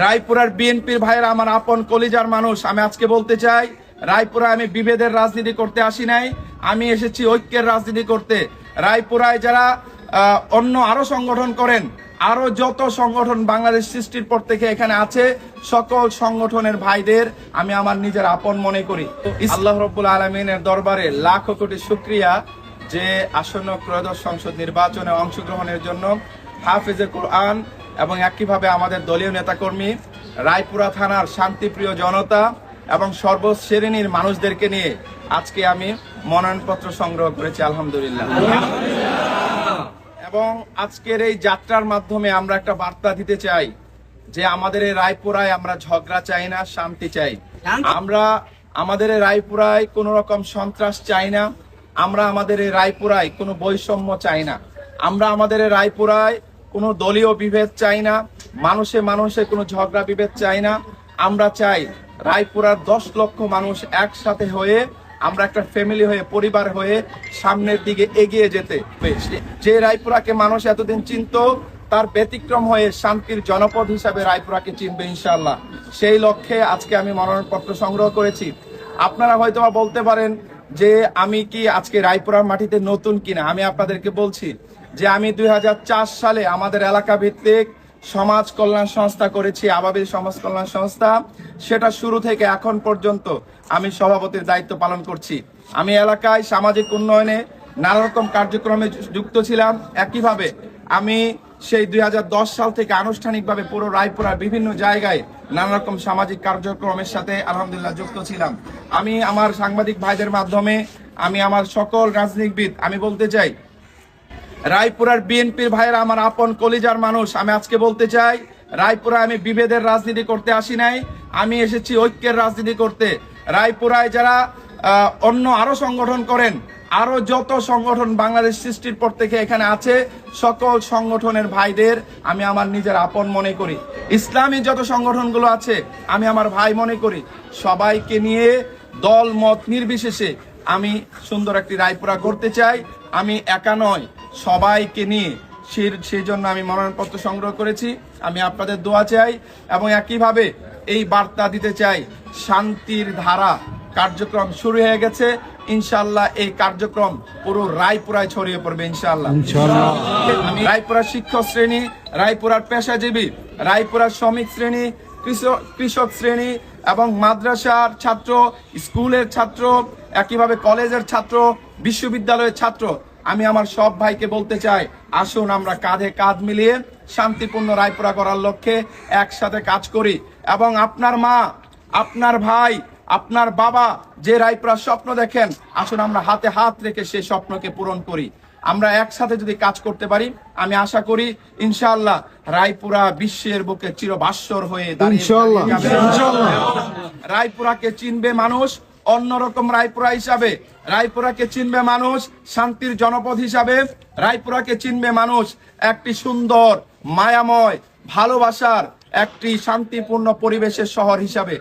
রায়পুরার বিএনপির ভাইয়েরা, আমার আপন কলিজার মানুষ, আমি আজকে বলতে চাই রায়পুরা আমি বিভেদের রাজনীতি করতে আসি নাই। আমি এসেছি ঐক্যের রাজনীতি করতে। রায়পুরায় যারা অন্য আরও সংগঠন করেন, আরও যত সংগঠন বাংলাদেশ সৃষ্টির পর থেকে এখানে আছে, সকল সংগঠনের ভাইদের আমি আমার নিজের আপন মনে করি। আল্লাহ রব্বুল আলমিনের দরবারে লাখো কোটি শুক্রিয়া যে আসন্ন ত্রয়োদশ সংসদ নির্বাচনে অংশগ্রহণের জন্য হাফিজে কোরআন এবং একইভাবে আমাদের দলীয় নেতাকর্মী, রায়পুরা থানার শান্তিপ্রিয় জনতা এবং সর্বশ্রেণীর মানুষদেরকে নিয়ে আজকে আমি মনোনয়নপত্র সংগ্রহ করেছি, আলহামদুলিল্লাহ। এবং আজকের এই যাত্রার মাধ্যমে আমরা একটা বার্তা দিতে চাই যে আমাদের এই রায়পুরায় আমরা ঝগড়া চাই না, শান্তি চাই। আমরা আমাদের এই রায়পুরায় কোন রকম সন্ত্রাস চাই না, আমরা আমাদের এই রায়পুরায় কোনো বৈষম্য চাই না। আমরা আমাদের এই রায়পুরায় কোনো দলীয় বিভেদ চাই না, মানুষে মানুষে কোনো ঝগড়া বিভেদ চাই না। আমরা চাই রায়পুরার দশ লক্ষ মানুষ একসাথে হয়ে আমরা একটা ফ্যামিলি হয়ে, পরিবার হয়ে সামনের দিকে এগিয়ে যেতে যে রায়পুরাকে মানুষ এতদিন চিনত, তার ব্যতিক্রম হয়ে শান্তির জনপদ হিসাবে রায়পুরাকে চিনবে ইনশাল্লাহ সেই লক্ষ্যে আজকে আমি মনোনয়নপত্র সংগ্রহ করেছি। আপনারা হয়তো বলতে পারেন যে আমি কি আজকে রায়পুরার মাটিতে নতুন কিনা? আমি আপনাদেরকে বলছি যে আমি দুই হাজার চার সালে আমাদের এলাকা ভিত্তিক সমাজ কল্যাণ সংস্থা করেছি, আবাবিল সমাজ কল্যাণ সংস্থা। সেটা শুরু থেকে এখন পর্যন্ত আমি সভাপতির দায়িত্ব পালন করছি। আমি এলাকায় সামাজিক উন্নয়নে নানা রকম কার্যক্রমে যুক্ত ছিলাম। একইভাবে আমি সেই দুই হাজার দশ সাল থেকে আনুষ্ঠানিকভাবে পুরো রায়পুরার বিভিন্ন জায়গায় নানা রকম সামাজিক কার্যক্রমের সাথে আলহামদুলিল্লাহ যুক্ত ছিলাম। আমি আমার সাংবাদিক ভাইদের মাধ্যমে আমি আমার সকল রাজনীতিবিদ, আমি বলতে চাই রায়পুরার বিএনপির ভাইয়েরা আমার আপন কলিজার মানুষ, আমি আজকে বলতে চাই রায়পুরা আমি বিভেদের রাজনীতি করতে আসি নাই, আমি এসেছি ঐক্যের রাজনীতি করতে। রায়পুরায় যারা অন্য আরও সংগঠন করেন, আরও যত সংগঠন বাংলাদেশ সৃষ্টির পর থেকে এখানে আছে, সকল সংগঠনের ভাইদের আমি আমার নিজের আপন মনে করি। ইসলামী যত সংগঠনগুলো আছে, আমি আমার ভাই মনে করি। সবাইকে নিয়ে দল মত নির্বিশেষে আমি সুন্দর একটি রায়পুরা করতে চাই। আমি একা নয় সবাইকে নিয়ে সেই সেই জন্য আমি মনোনয়নপত্র সংগ্রহ করেছি। আমি আপনাদের দোয়া চাই এবং একইভাবে এই বার্তা দিতে চাই শান্তির ধারা কার্যক্রম শুরু হয়ে গেছে। ইনশাল্লাহ এই কার্যক্রম পুরো রায়পুরায় ছড়িয়ে পড়বে ইনশাল্লাহ আমি রায়পুরার শিক্ষক শ্রেণি রায়পুরার পেশাজীবী রায়পুরার শ্রমিক শ্রেণি কৃষক কৃষক শ্রেণি এবং মাদ্রাসার ছাত্র স্কুলের ছাত্র একইভাবে কলেজের ছাত্র বিশ্ববিদ্যালয়ের ছাত্র আমি আমার সব ভাইকে বলতে চাই আসুন আমরা কাঁধে কাঁধ মিলিয়ে শান্তিপূর্ণ রায়পুরা করার লক্ষ্যে একসাথে কাজ করি। এবং আপনার মা আপনার ভাই আপনার বাবা যে রায়পুরার স্বপ্ন দেখেন আসুন আমরা হাতে হাত রেখে সেই স্বপ্নকে পূরণ করি। আমরা একসাথে যদি কাজ করতে পারি আমি আশা করি ইনশাআল্লাহ রায়পুরা বিশ্বের বুকে চিরভাস্বর হয়ে দাঁড়িয়ে রায়পুরাকে চিনবে মানুষ অন্যরকম রায়পুরা হিসাবে। রায়পুরাকে চিনবে মানুষ, শান্তির জনপদ হিসাবে। রায়পুরাকে চিনবে মানুষ একটি সুন্দর, মায়াময়, ভালোবাসার একটি শান্তিপূর্ণ পরিবেশের শহর হিসাবে।